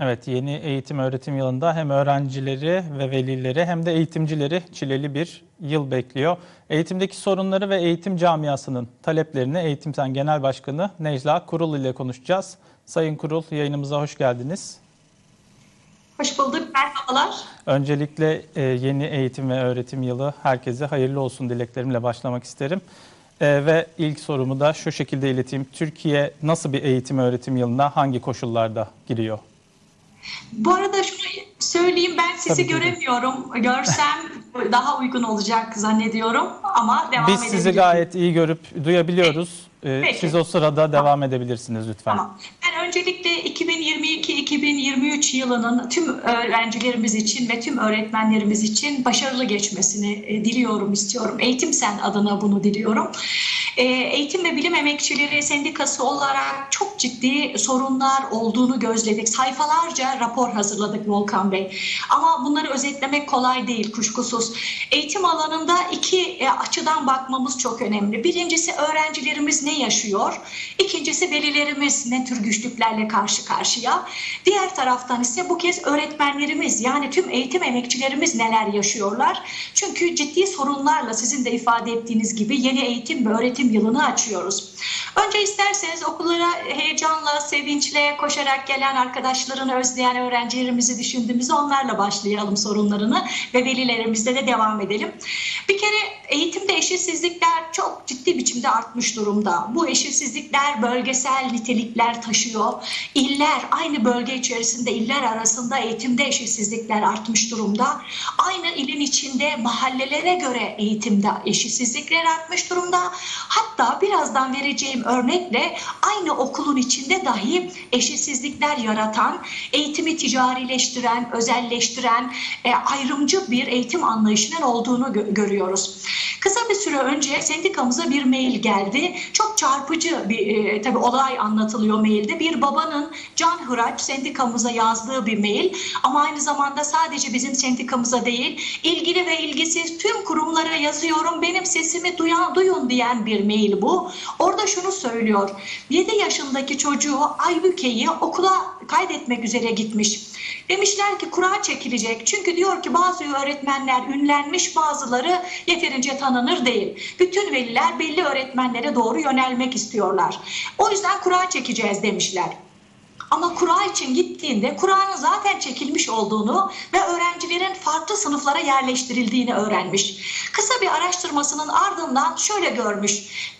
Evet, yeni eğitim öğretim yılında hem öğrencileri ve velileri hem de eğitimcileri çileli bir yıl bekliyor. Eğitimdeki sorunları ve eğitim camiasının taleplerini Eğitim Sen Genel Başkanı Necla Kurul ile konuşacağız. Sayın Kurul yayınımıza hoş geldiniz. Hoş bulduk. Merhabalar. Öncelikle e, yeni eğitim ve öğretim yılı herkese hayırlı olsun dileklerimle başlamak isterim. E, ve ilk sorumu da şu şekilde ileteyim. Türkiye nasıl bir eğitim öğretim yılına hangi koşullarda giriyor? Bu arada şunu söyleyeyim ben sizi Tabii, göremiyorum. Görsem daha uygun olacak zannediyorum ama devam Biz sizi gayet iyi görüp duyabiliyoruz. E, Peki. siz o sırada devam edebilirsiniz lütfen. Tamam. Öncelikle 2022-2023 yılının tüm öğrencilerimiz için ve tüm öğretmenlerimiz için başarılı geçmesini e, diliyorum, istiyorum. Eğitim Sen adına bunu diliyorum. E, Eğitim ve Bilim Emekçileri Sendikası olarak çok ciddi sorunlar olduğunu gözledik. Sayfalarca rapor hazırladık Volkan Bey. Ama bunları özetlemek kolay değil kuşkusuz. Eğitim alanında iki e, açıdan bakmamız çok önemli. Birincisi öğrencilerimiz ne yaşıyor? İkincisi velilerimiz ne tür güçlüklerle karşı karşıya? Diğer taraftan ise bu kez öğretmenlerimiz yani tüm eğitim emekçilerimiz neler yaşıyorlar? Çünkü ciddi sorunlarla sizin de ifade ettiğiniz gibi yeni eğitim ve öğretim yılını açıyoruz. Önce isterseniz okullara heyecanla, sevinçle koşarak gelen arkadaşlarını özleyen öğrencilerimizi düşündüğümüzde onlarla başlayalım sorunlarını ve velilerimizle de devam edelim. Bir kere eğitimde eşitsizlikler çok ciddi biçimde artmış durumda. Bu eşitsizlikler bölgesel nitelikler taşıyor. İller aynı bölge içerisinde iller arasında eğitimde eşitsizlikler artmış durumda. Aynı ilin içinde mahallelere göre eğitimde eşitsizlikler artmış durumda. Hatta birazdan vereceğim örnekle aynı okulun içinde dahi eşitsizlikler yaratan, eğitimi ticarileştiren, özelleştiren, e, ayrımcı bir eğitim anlayışının olduğunu gö- görüyoruz. Kısa bir süre önce sendikamıza bir mail geldi. Çok çarpıcı bir e, tabii olay anlatılıyor mailde. Bir babanın can hıraç sendikamıza yazdığı bir mail ama aynı zamanda sadece bizim sendikamıza değil, ilgili ve ilgisiz tüm kurumlara yazıyorum. Benim sesimi duyan duyun diyen bir mail bu. Orada şunu söylüyor. 7 yaşındaki çocuğu Aybüke'yi okula kaydetmek üzere gitmiş. Demişler ki kura çekilecek. Çünkü diyor ki bazı öğretmenler ünlenmiş bazıları yeterince tanınır değil. Bütün veliler belli öğretmenlere doğru yönelmek istiyorlar. O yüzden kura çekeceğiz demişler. Ama kura için gittiğinde kuranın zaten çekilmiş olduğunu ve öğrencilerin farklı sınıflara yerleştirildiğini öğrenmiş. Kısa bir araştırmasının ardından şöyle görmüş.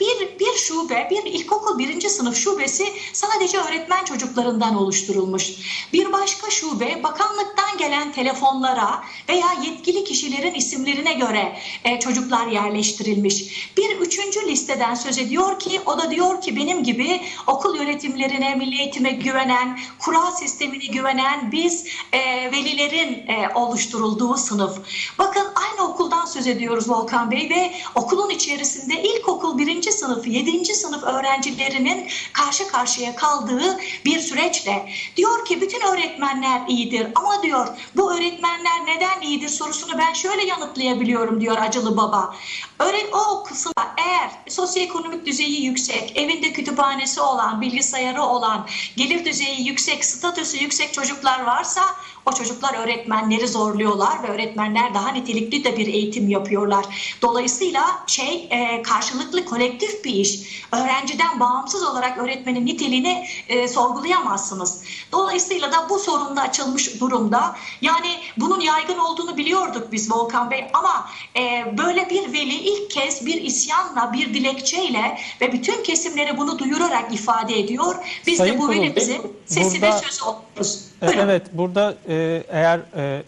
Bir, bir şube, bir ilkokul birinci sınıf şubesi sadece öğretmen çocuklarından oluşturulmuş. Bir başka şube bakanlıktan gelen telefonlara veya yetkili kişilerin isimlerine göre e, çocuklar yerleştirilmiş. Bir üçüncü listeden söz ediyor ki o da diyor ki benim gibi okul yönetimlerine, milli eğitime güvenen, kura sistemine güvenen biz e, velilerin e, oluşturulduğu sınıf. Bakın aynı okuldan söz ediyoruz Volkan Bey ve okulun içerisinde ilkokul birinci sınıf, yedinci sınıf öğrencilerinin karşı karşıya kaldığı bir süreçle diyor ki bütün öğretmenler iyidir ama diyor bu öğretmenler neden iyidir sorusunu ben şöyle yanıtlayabiliyorum diyor acılı baba. Öğret o kısımda eğer sosyoekonomik düzeyi yüksek, evinde kütüphanesi olan, bilgisayarı olan, gelir düzeyi yüksek, statüsü yüksek çocuklar varsa o çocuklar öğretmenleri zorluyorlar ve öğretmenler daha nitelikli de bir eğitim yapıyorlar. Dolayısıyla şey e, karşılıklı kolektif bir iş. Öğrenciden bağımsız olarak öğretmenin niteliğini e, sorgulayamazsınız. Dolayısıyla da bu sorun da açılmış durumda. Yani bunun yaygın olduğunu biliyorduk biz Volkan Bey ama e, böyle bir veli ilk kez bir isyanla, bir dilekçeyle ve bütün kesimlere bunu duyurarak ifade ediyor. Biz Sayın de bu Kurul, velimizin sesi burada- ve sözü oluyoruz. E. Evet, burada e, eğer e,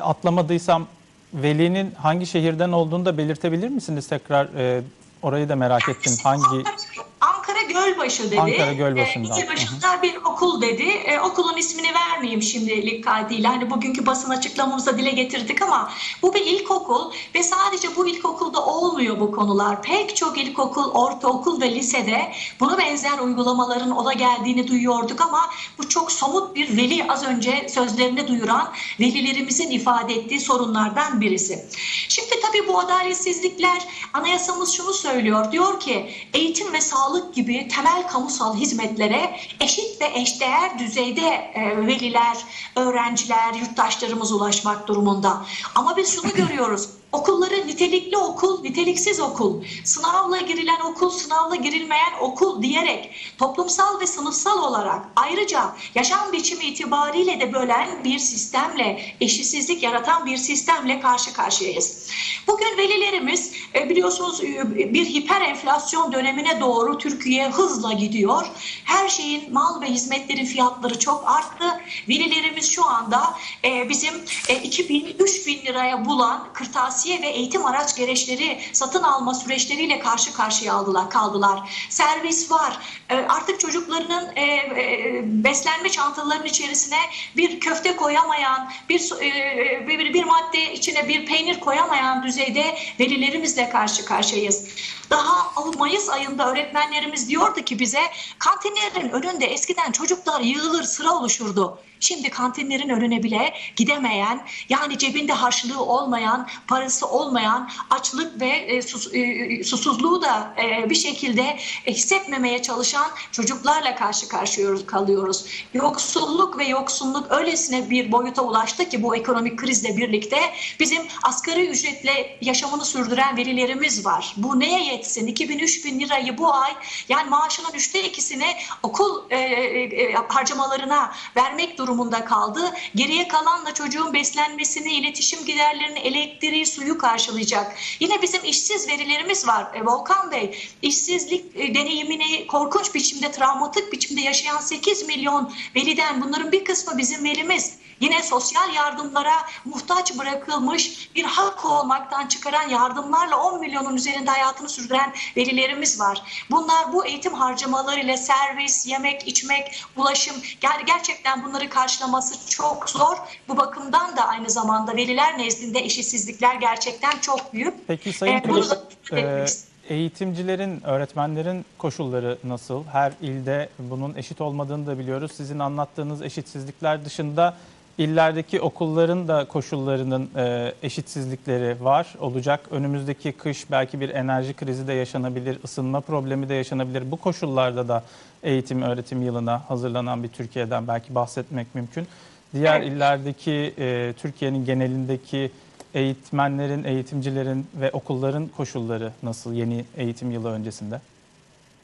atlamadıysam velinin hangi şehirden olduğunu da belirtebilir misiniz tekrar? Orayı da merak ettim. Hangi Gölbaşı dedi. Ankara. Ee, başında bir okul dedi. Ee, okulun ismini vermeyeyim şimdilik kaydıyla. Hani bugünkü basın açıklamamızda dile getirdik ama bu bir ilkokul ve sadece bu ilkokulda olmuyor bu konular. Pek çok ilkokul, ortaokul ve lisede buna benzer uygulamaların ola geldiğini duyuyorduk ama bu çok somut bir veli az önce sözlerini duyuran velilerimizin ifade ettiği sorunlardan birisi. Şimdi tabii bu adaletsizlikler anayasamız şunu söylüyor. Diyor ki eğitim ve sağlık gibi gibi temel kamusal hizmetlere eşit ve eşdeğer düzeyde e, veliler, öğrenciler, yurttaşlarımız ulaşmak durumunda. Ama biz şunu görüyoruz. Okulları nitelikli okul, niteliksiz okul, sınavla girilen okul, sınavla girilmeyen okul diyerek toplumsal ve sınıfsal olarak ayrıca yaşam biçimi itibariyle de bölen bir sistemle, eşitsizlik yaratan bir sistemle karşı karşıyayız. Bugün velilerimiz e, biliyorsunuz e, bir hiper enflasyon dönemine doğru Türkiye hızla gidiyor. Her şeyin mal ve hizmetlerin fiyatları çok arttı. Velilerimiz şu anda e, bizim 2000-3000 liraya bulan kırtasiye ve eğitim araç gereçleri satın alma süreçleriyle karşı karşıya aldılar, kaldılar. Servis var. Artık çocuklarının beslenme çantalarının içerisine bir köfte koyamayan, bir bir, bir madde içine bir peynir koyamayan düzeyde velilerimizle karşı karşıyayız. Daha Mayıs ayında öğretmenlerimiz diyordu ki bize kantinlerin önünde eskiden çocuklar yığılır sıra oluşurdu. Şimdi kantinlerin önüne bile gidemeyen, yani cebinde harçlığı olmayan, parası olmayan, açlık ve e, sus, e, susuzluğu da e, bir şekilde hissetmemeye çalışan çocuklarla karşı karşıya kalıyoruz. Yoksulluk ve yoksunluk öylesine bir boyuta ulaştı ki bu ekonomik krizle birlikte bizim asgari ücretle yaşamını sürdüren velilerimiz var. Bu neye yetsin? 2000-3000 lirayı bu ay yani maaşının üçte ikisini okul e, e, harcamalarına vermek durumunda kaldı. Geriye kalan da çocuğun beslenmesini, iletişim giderlerini, elektriği, suyu karşılayacak. Yine bizim işsiz verilerimiz var. E, Volkan Bey, işsizlik e, deneyimini korkunç biçimde, travmatik biçimde yaşayan 8 milyon veliden bunların bir kısmı bizim velimiz. Yine sosyal yardımlara muhtaç bırakılmış bir hak olmaktan çıkaran yardımlarla 10 milyonun üzerinde hayatını sürdüren velilerimiz var. Bunlar bu eğitim harcamalarıyla servis, yemek, içmek, ulaşım yani gerçekten bunları karşılaması çok zor. Bu bakımdan da aynı zamanda veliler nezdinde eşitsizlikler gerçekten çok büyük. Peki Sayın Ee, Kılıç, e, eğitimcilerin, öğretmenlerin koşulları nasıl? Her ilde bunun eşit olmadığını da biliyoruz. Sizin anlattığınız eşitsizlikler dışında illerdeki okulların da koşullarının e, eşitsizlikleri var, olacak. Önümüzdeki kış belki bir enerji krizi de yaşanabilir, ısınma problemi de yaşanabilir. Bu koşullarda da eğitim öğretim yılına hazırlanan bir Türkiye'den belki bahsetmek mümkün. Diğer Evet. illerdeki e, Türkiye'nin genelindeki eğitmenlerin, eğitimcilerin ve okulların koşulları nasıl yeni eğitim yılı öncesinde?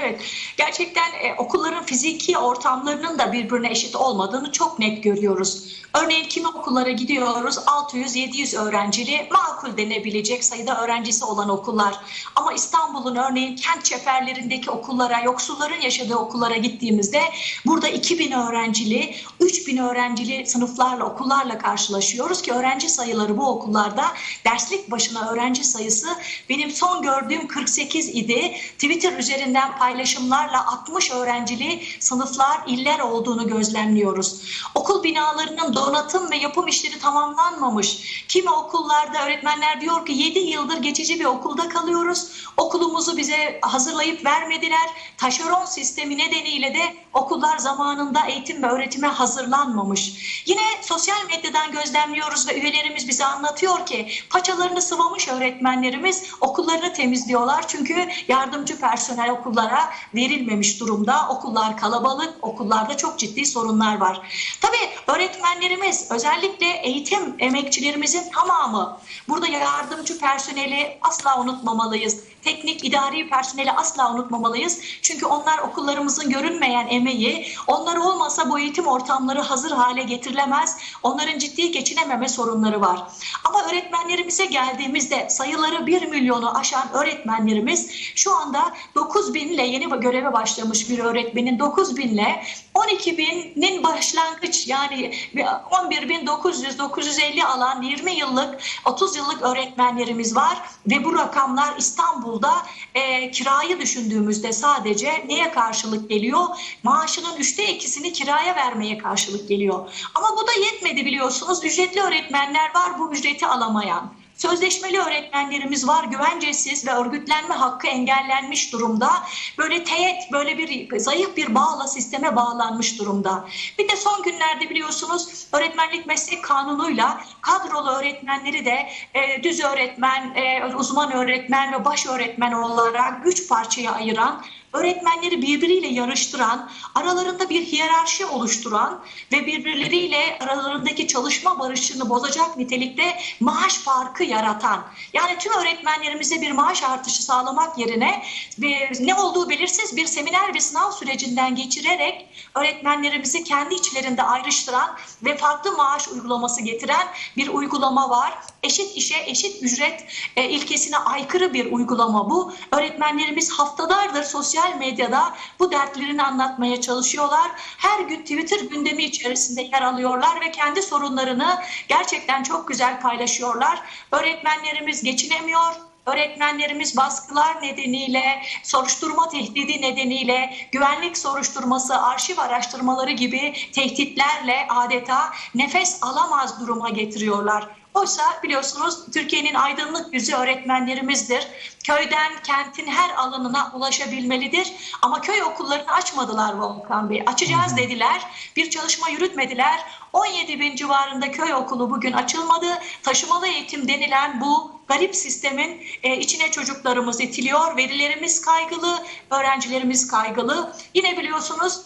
Evet, gerçekten e, okulların fiziki ortamlarının da birbirine eşit olmadığını çok net görüyoruz. Örneğin kimi okullara gidiyoruz 600-700 öğrencili makul denebilecek sayıda öğrencisi olan okullar. Ama İstanbul'un örneğin kent çeperlerindeki okullara, yoksulların yaşadığı okullara gittiğimizde burada 2000 öğrencili, 3000 öğrencili sınıflarla, okullarla karşılaşıyoruz ki öğrenci sayıları bu okullarda derslik başına öğrenci sayısı benim son gördüğüm 48 idi. Twitter üzerinden paylaşımlarla 60 öğrencili sınıflar, iller olduğunu gözlemliyoruz. Okul binalarının donatım ve yapım işleri tamamlanmamış. Kimi okullarda öğretmenler diyor ki 7 yıldır geçici bir okulda kalıyoruz. Okulumuzu bize hazırlayıp vermediler. Taşeron sistemi nedeniyle de okullar zamanında eğitim ve öğretime hazırlanmamış. Yine sosyal medyadan gözlemliyoruz ve üyelerimiz bize anlatıyor ki paçalarını sıvamış öğretmenlerimiz okullarını temizliyorlar. Çünkü yardımcı personel okullara verilmemiş durumda. Okullar kalabalık, okullarda çok ciddi sorunlar var. Tabii öğretmenlerimiz özellikle eğitim emekçilerimizin tamamı burada yardımcı personeli asla unutmamalıyız. Teknik idari personeli asla unutmamalıyız. Çünkü onlar okullarımızın görünmeyen emeği. Onlar olmasa bu eğitim ortamları hazır hale getirilemez. Onların ciddi geçinememe sorunları var. Ama öğretmenlerimize geldiğimizde sayıları 1 milyonu aşan öğretmenlerimiz şu anda 9 bin ile yeni göreve başlamış bir öğretmenin 9 bin ile 12 binin başlangıç yani 11.900-950 alan 20 yıllık 30 yıllık öğretmenlerimiz var ve bu rakamlar İstanbul'da e, kirayı düşündüğümüzde sadece neye karşılık geliyor? Maaşının üçte ikisini kiraya vermeye karşılık geliyor. Ama bu da yetmedi biliyorsunuz. Ücretli öğretmenler var bu ücreti alamayan. Sözleşmeli öğretmenlerimiz var güvencesiz ve örgütlenme hakkı engellenmiş durumda. Böyle teğet, böyle bir zayıf bir bağla sisteme bağlanmış durumda. Bir de son günlerde biliyorsunuz öğretmenlik meslek kanunuyla kadrolu öğretmenleri de e, düz öğretmen, e, uzman öğretmen ve baş öğretmen olarak üç parçaya ayıran öğretmenleri birbiriyle yarıştıran, aralarında bir hiyerarşi oluşturan ve birbirleriyle aralarındaki çalışma barışını bozacak nitelikte maaş farkı yaratan. Yani tüm öğretmenlerimize bir maaş artışı sağlamak yerine bir, ne olduğu belirsiz bir seminer ve sınav sürecinden geçirerek öğretmenlerimizi kendi içlerinde ayrıştıran ve farklı maaş uygulaması getiren bir uygulama var. Eşit işe eşit ücret e, ilkesine aykırı bir uygulama bu. Öğretmenlerimiz haftalardır sosyal medyada bu dertlerini anlatmaya çalışıyorlar. Her gün Twitter gündemi içerisinde yer alıyorlar ve kendi sorunlarını gerçekten çok güzel paylaşıyorlar. Öğretmenlerimiz geçinemiyor. Öğretmenlerimiz baskılar nedeniyle, soruşturma tehdidi nedeniyle, güvenlik soruşturması, arşiv araştırmaları gibi tehditlerle adeta nefes alamaz duruma getiriyorlar. Oysa biliyorsunuz Türkiye'nin aydınlık yüzü öğretmenlerimizdir. Köyden kentin her alanına ulaşabilmelidir. Ama köy okullarını açmadılar Volkan Bey. Açacağız dediler. Bir çalışma yürütmediler. 17 bin civarında köy okulu bugün açılmadı. Taşımalı eğitim denilen bu garip sistemin e, içine çocuklarımız itiliyor. Verilerimiz kaygılı, öğrencilerimiz kaygılı. Yine biliyorsunuz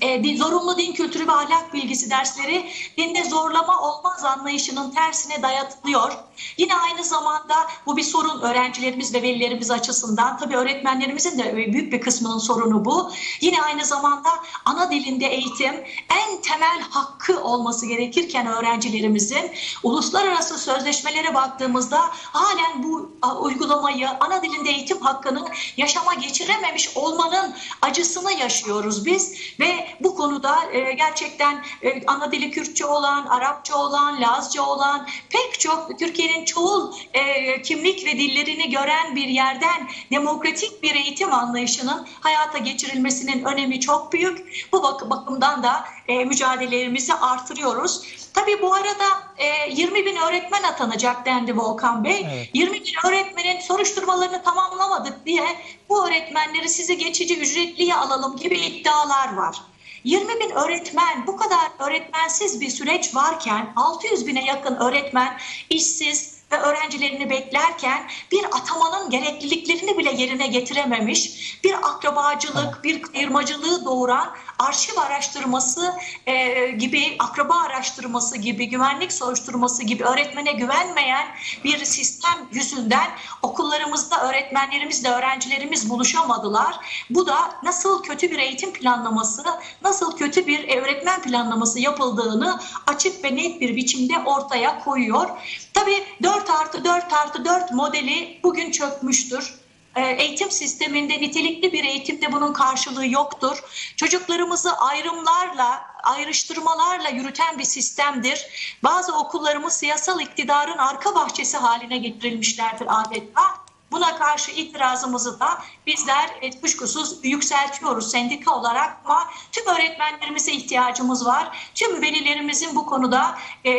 e, din- zorunlu din kültürü ve ahlak bilgisi dersleri dinde zorlama olmaz anlayışının tersine dayatılıyor. Yine aynı zamanda bu bir sorun öğrencilerimiz ve velilerimiz açısından. Tabii öğretmenlerimizin de büyük bir kısmının sorunu bu. Yine aynı zamanda ana dilinde eğitim en temel hakkı olması gerekirken öğrencilerimizin uluslararası sözleşmelere baktığımızda halen bu uygulamayı ana dilinde eğitim hakkını yaşama geçirememiş olmanın acısını yaşıyoruz biz ve bu konuda e, gerçekten e, ana dili Kürtçe olan, Arapça olan, Lazca olan pek çok Türkiye'nin çoğul e, kimlik ve dillerini gören bir yerden demokratik bir eğitim anlayışının hayata geçirilmesinin önemi çok büyük. Bu bak- bakımdan da e, mücadelelerimizi artırıyoruz. Tabii bu arada e, 20 bin öğretmen atanacak dendi Volkan Bey. Evet. 20 bin öğretmenin soruşturmalarını tamamlamadık diye bu öğretmenleri sizi geçici ücretliye alalım gibi iddialar var. 20 bin öğretmen bu kadar öğretmensiz bir süreç varken 600 bine yakın öğretmen işsiz ve öğrencilerini beklerken bir atamanın gerekliliklerini bile yerine getirememiş bir akrabacılık, bir kayırmacılığı doğuran arşiv araştırması e, gibi, akraba araştırması gibi, güvenlik soruşturması gibi öğretmene güvenmeyen bir sistem yüzünden okullarımızda öğretmenlerimizle öğrencilerimiz buluşamadılar. Bu da nasıl kötü bir eğitim planlaması, nasıl kötü bir öğretmen planlaması yapıldığını açık ve net bir biçimde ortaya koyuyor. Tabii 4 artı 4 artı 4 modeli bugün çökmüştür. Ee, Eğitim sisteminde nitelikli bir eğitimde bunun karşılığı yoktur. Çocuklarımızı ayrımlarla, ayrıştırmalarla yürüten bir sistemdir. Bazı okullarımız siyasal iktidarın arka bahçesi haline getirilmişlerdir adeta. Buna karşı itirazımızı da bizler e, kuşkusuz yükseltiyoruz sendika olarak ama tüm öğretmenlerimize ihtiyacımız var. Tüm velilerimizin bu konuda e,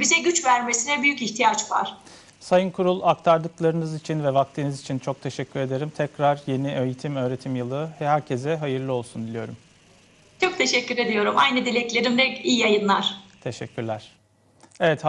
bize güç vermesine büyük ihtiyaç var. Sayın Kurul aktardıklarınız için ve vaktiniz için çok teşekkür ederim. Tekrar yeni eğitim öğretim yılı herkese hayırlı olsun diliyorum. Çok teşekkür ediyorum. Aynı dileklerimle iyi yayınlar. Teşekkürler. Evet